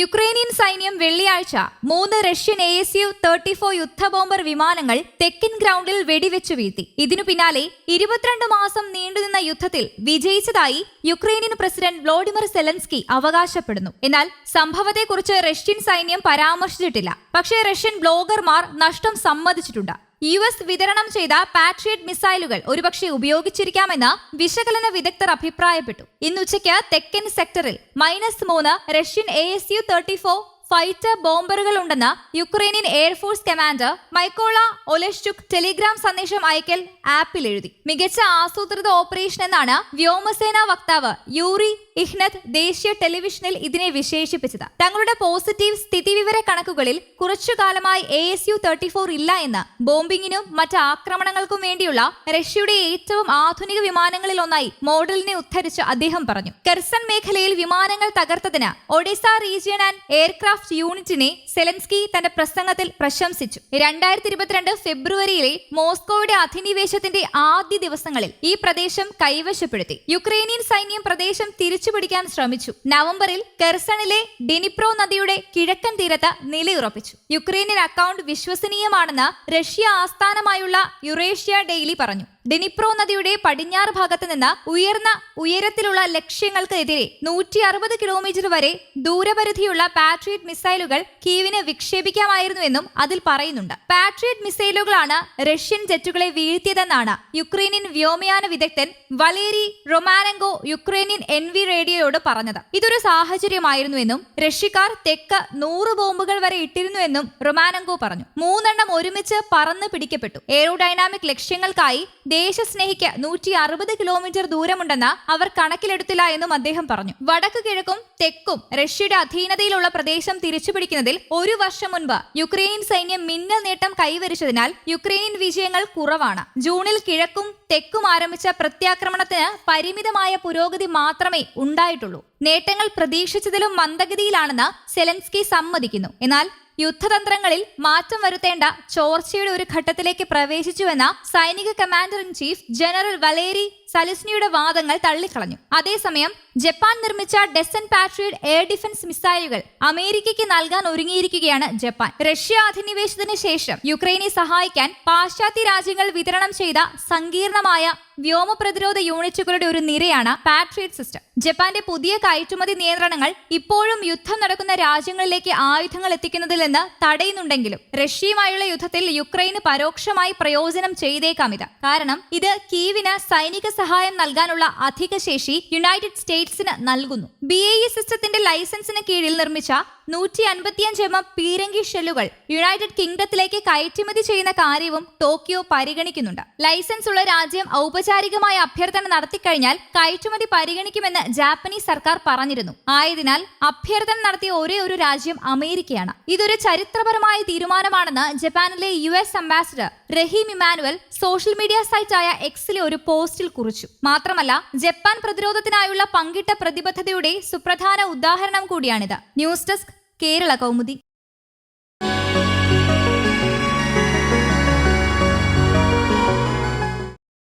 Ukrainian സൈന്യം വെള്ളിയാഴ്ച മൂന്ന് Russian A S U thirty four യുദ്ധ ബോംബർ വിമാനങ്ങൾ തെക്കൻ ഗ്രൗണ്ടിൽ വെടിവെച്ചു വീഴ്ത്തി. ഇതിനു പിന്നാലെ ഇരുപത്തിരണ്ട് മാസം നീണ്ടുനിന്ന യുദ്ധത്തിൽ വിജയിച്ചതായി യുക്രൈനിയൻ പ്രസിഡന്റ് വ്ളോഡിമിർ സെലൻസ്കി അവകാശപ്പെടുന്നു. എന്നാൽ സംഭവത്തെക്കുറിച്ച് റഷ്യൻ സൈന്യം പരാമർശിച്ചിട്ടില്ല. പക്ഷേ റഷ്യൻ ബ്ലോഗർമാർ നഷ്ടം സമ്മതിച്ചിട്ടുണ്ട്. യു എസ് വിതരണം ചെയ്ത പാട്രിയറ്റ് മിസൈലുകൾ ഒരുപക്ഷെ ഉപയോഗിച്ചിരിക്കാമെന്ന് വിശകലന വിദഗ്ധർ അഭിപ്രായപ്പെട്ടു. ഇന്നുച്ചയ്ക്ക് തെക്കൻ സെക്ടറിൽ മൈനസ് മൂന്ന് Russian A S U thirty four fighter ബോംബറുകൾ ഉണ്ടെന്ന് Ukrainian air force commander Mykola Oleshchuk Telegram സന്ദേശം അയക്കൽ ആപ്പിൽ എഴുതി. മികച്ച ആസൂത്രിത ഓപ്പറേഷൻ എന്നാണ് വ്യോമസേനാ വക്താവ് യൂറി ഇഹ്നത് ദേശീയ ടെലിവിഷനിൽ ഇതിനെ വിശേഷിപ്പിച്ചത്. തങ്ങളുടെ പോസിറ്റീവ് സ്ഥിതിവിവര കണക്കുകളിൽ കുറച്ചുകാലമായി A S U thirty four ഇല്ല എന്ന് ബോംബിങ്ങിനും മറ്റ് ആക്രമണങ്ങൾക്കും വേണ്ടിയുള്ള റഷ്യയുടെ ഏറ്റവും ആധുനിക വിമാനങ്ങളിൽ ഒന്നായി മോഡലിനെ ഉദ്ധരിച്ച് അദ്ദേഹം പറഞ്ഞു. കെർസൺ മേഖലയിൽ വിമാനങ്ങൾ തകർത്തതിന് ഒഡീസ റീജിയൻ ആൻഡ് എയർക്രാഫ്റ്റ് യൂണിറ്റിനെ സെലൻസ്കി തന്റെ പ്രസംഗത്തിൽ പ്രശംസിച്ചു. രണ്ടായിരത്തി ഇരുപത്തിരണ്ട് ഫെബ്രുവരിയിലെ മോസ്കോയുടെ അധിനിവേശത്തിന്റെ ആദ്യ ദിവസങ്ങളിൽ ഈ പ്രദേശം കൈവശപ്പെടുത്തി. യുക്രൈനിയൻ സൈന്യം പ്രദേശം തിരിച്ചുപിടിക്കാൻ ശ്രമിച്ചു. നവംബറിൽ കെർസണിലെ ഡെനിപ്രോ നദിയുടെ കിഴക്കൻ തീരത്ത് നിലയുറപ്പിച്ചു. യുക്രൈനിൽ അക്കൗണ്ട് വിശ്വസനീയമാണെന്ന് റഷ്യ ആസ്ഥാനമായുള്ള യുറേഷ്യ ഡെയിലി പറഞ്ഞു. ഡെനിപ്രോ നദിയുടെ പടിഞ്ഞാറ് ഭാഗത്ത് നിന്ന് ഉയർന്ന ഉയരത്തിലുള്ള ലക്ഷ്യങ്ങൾക്ക് എതിരെ നൂറ്റി അറുപത് കിലോമീറ്റർ വരെ ദൂരപരിധിയുള്ള പാട്രിയറ്റ് മിസൈലുകൾ കീവിന് വിക്ഷേപിക്കാമായിരുന്നുവെന്നും അതിൽ പറയുന്നുണ്ട്. പാട്രിയറ്റ് മിസൈലുകളാണ് റഷ്യൻ ജെറ്റുകളെ വീഴ്ത്തിയതെന്നാണ് യുക്രൈനിയൻ വ്യോമയാന വിദഗ്ധൻ Valery Romanenko Ukrainian N V റേഡിയോയോട് പറഞ്ഞത്. ഇതൊരു സാഹചര്യമായിരുന്നുവെന്നും റഷ്യക്കാർ തെക്ക് നൂറ് ബോംബുകൾ വരെ ഇട്ടിരുന്നുവെന്നും റൊമാനങ്കോ പറഞ്ഞു. മൂന്നെണ്ണം ഒരുമിച്ച് പറന്ന് പിടിക്കപ്പെട്ടു. എയറോഡൈനാമിക് ലക്ഷ്യങ്ങൾക്കായി ദേശസ്നേഹിക്ക് നൂറ്റി അറുപത് കിലോമീറ്റർ ദൂരമുണ്ടെന്ന് അവർ കണക്കിലെടുത്തില്ല എന്നും അദ്ദേഹം പറഞ്ഞു. വടക്കു കിഴക്കും തെക്കും റഷ്യയുടെ അധീനതയിലുള്ള പ്രദേശം തിരിച്ചുപിടിക്കുന്നതിൽ ഒരു വർഷം മുൻപ് യുക്രൈനിയൻ സൈന്യം മിന്നൽ നേട്ടം കൈവരിച്ചതിനാൽ യുക്രൈനിയൻ വിജയങ്ങൾ കുറവാണ്. ജൂണിൽ കിഴക്കും തെക്കും ആരംഭിച്ച പ്രത്യാക്രമണത്തിന് പരിമിതമായ പുരോഗതി മാത്രമേ ഉണ്ടായിട്ടുള്ളൂ. നേട്ടങ്ങൾ പ്രതീക്ഷിച്ചതിലും മന്ദഗതിയിലാണെന്ന് സെലൻസ്കി സമ്മതിക്കുന്നു. എന്നാൽ യുദ്ധതന്ത്രങ്ങളിൽ മാറ്റം വരുത്തേണ്ട ചോർച്ചയുടെ ഒരു ഘട്ടത്തിലേക്ക് പ്രവേശിച്ചുവെന്ന സൈനിക commander in chief general Valery സലിസ്നിയുടെ വാദങ്ങൾ തള്ളിക്കളഞ്ഞു. അതേസമയം ജപ്പാൻ നിർമ്മിച്ച ഡെസൻ പാട്രിയഡ് എയർ ഡിഫൻസ് മിസൈലുകൾ അമേരിക്കയ്ക്ക് നൽകാൻ ഒരുങ്ങിയിരിക്കുകയാണ് ജപ്പാൻ. റഷ്യ അധിനിവേശത്തിന് ശേഷം യുക്രൈനെ സഹായിക്കാൻ പാശ്ചാത്യ രാജ്യങ്ങൾ വിതരണം ചെയ്ത സങ്കീർണമായ വ്യോമ പ്രതിരോധ യൂണിറ്റുകളുടെ ഒരു നിരയാണ് പാട്രിയറ്റ് സിസ്റ്റം. ജപ്പാന്റെ പുതിയ കയറ്റുമതി നിയന്ത്രണങ്ങൾ ഇപ്പോഴും യുദ്ധം നടക്കുന്ന രാജ്യങ്ങളിലേക്ക് ആയുധങ്ങൾ എത്തിക്കുന്നതിൽ നിന്ന് തടയുന്നുണ്ടെങ്കിലും റഷ്യയുമായുള്ള യുദ്ധത്തിൽ യുക്രൈന് പരോക്ഷമായി പ്രയോജനം ചെയ്തേക്കാം ഇത് കാരണം ഇത് കീവിന് സൈനിക സഹായം നൽകാനുള്ള അധിക ശേഷി യുണൈറ്റഡ് സ്റ്റേറ്റ്സിന് നൽകുന്നു. ബി എ ഇ സിസ്റ്റത്തിന്റെ ലൈസൻസിന് കീഴിൽ നിർമ്മിച്ച നൂറ്റി അൻപത്തിയഞ്ച് എം എം പീരങ്കി ഷെല്ലുകൾ യുണൈറ്റഡ് കിങ്ഡത്തിലേക്ക് കയറ്റുമതി ചെയ്യുന്ന കാര്യവും ടോക്കിയോ പരിഗണിക്കുന്നുണ്ട്. ലൈസൻസ് ഉള്ള രാജ്യം ഔപചാരികമായ അഭ്യർത്ഥന നടത്തിക്കഴിഞ്ഞാൽ കയറ്റുമതി പരിഗണിക്കുമെന്ന് ജാപ്പനീസ് സർക്കാർ പറഞ്ഞിരുന്നു. ആയതിനാൽ അഭ്യർത്ഥന നടത്തിയ ഒരേ ഒരു രാജ്യം അമേരിക്കയാണ്. ഇതൊരു ചരിത്രപരമായ തീരുമാനമാണെന്ന് ജപ്പാനിലെ U S ambassador Rahm Emanuel social media സൈറ്റായ എക്സിലെ ഒരു പോസ്റ്റിൽ കുറിച്ചു. മാത്രമല്ല ജപ്പാൻ പ്രതിരോധത്തിനായുള്ള പങ്കിട്ട പ്രതിബദ്ധതയുടെ സുപ്രധാന ഉദാഹരണം കൂടിയാണിത്. News desk Kerala Kaumudi.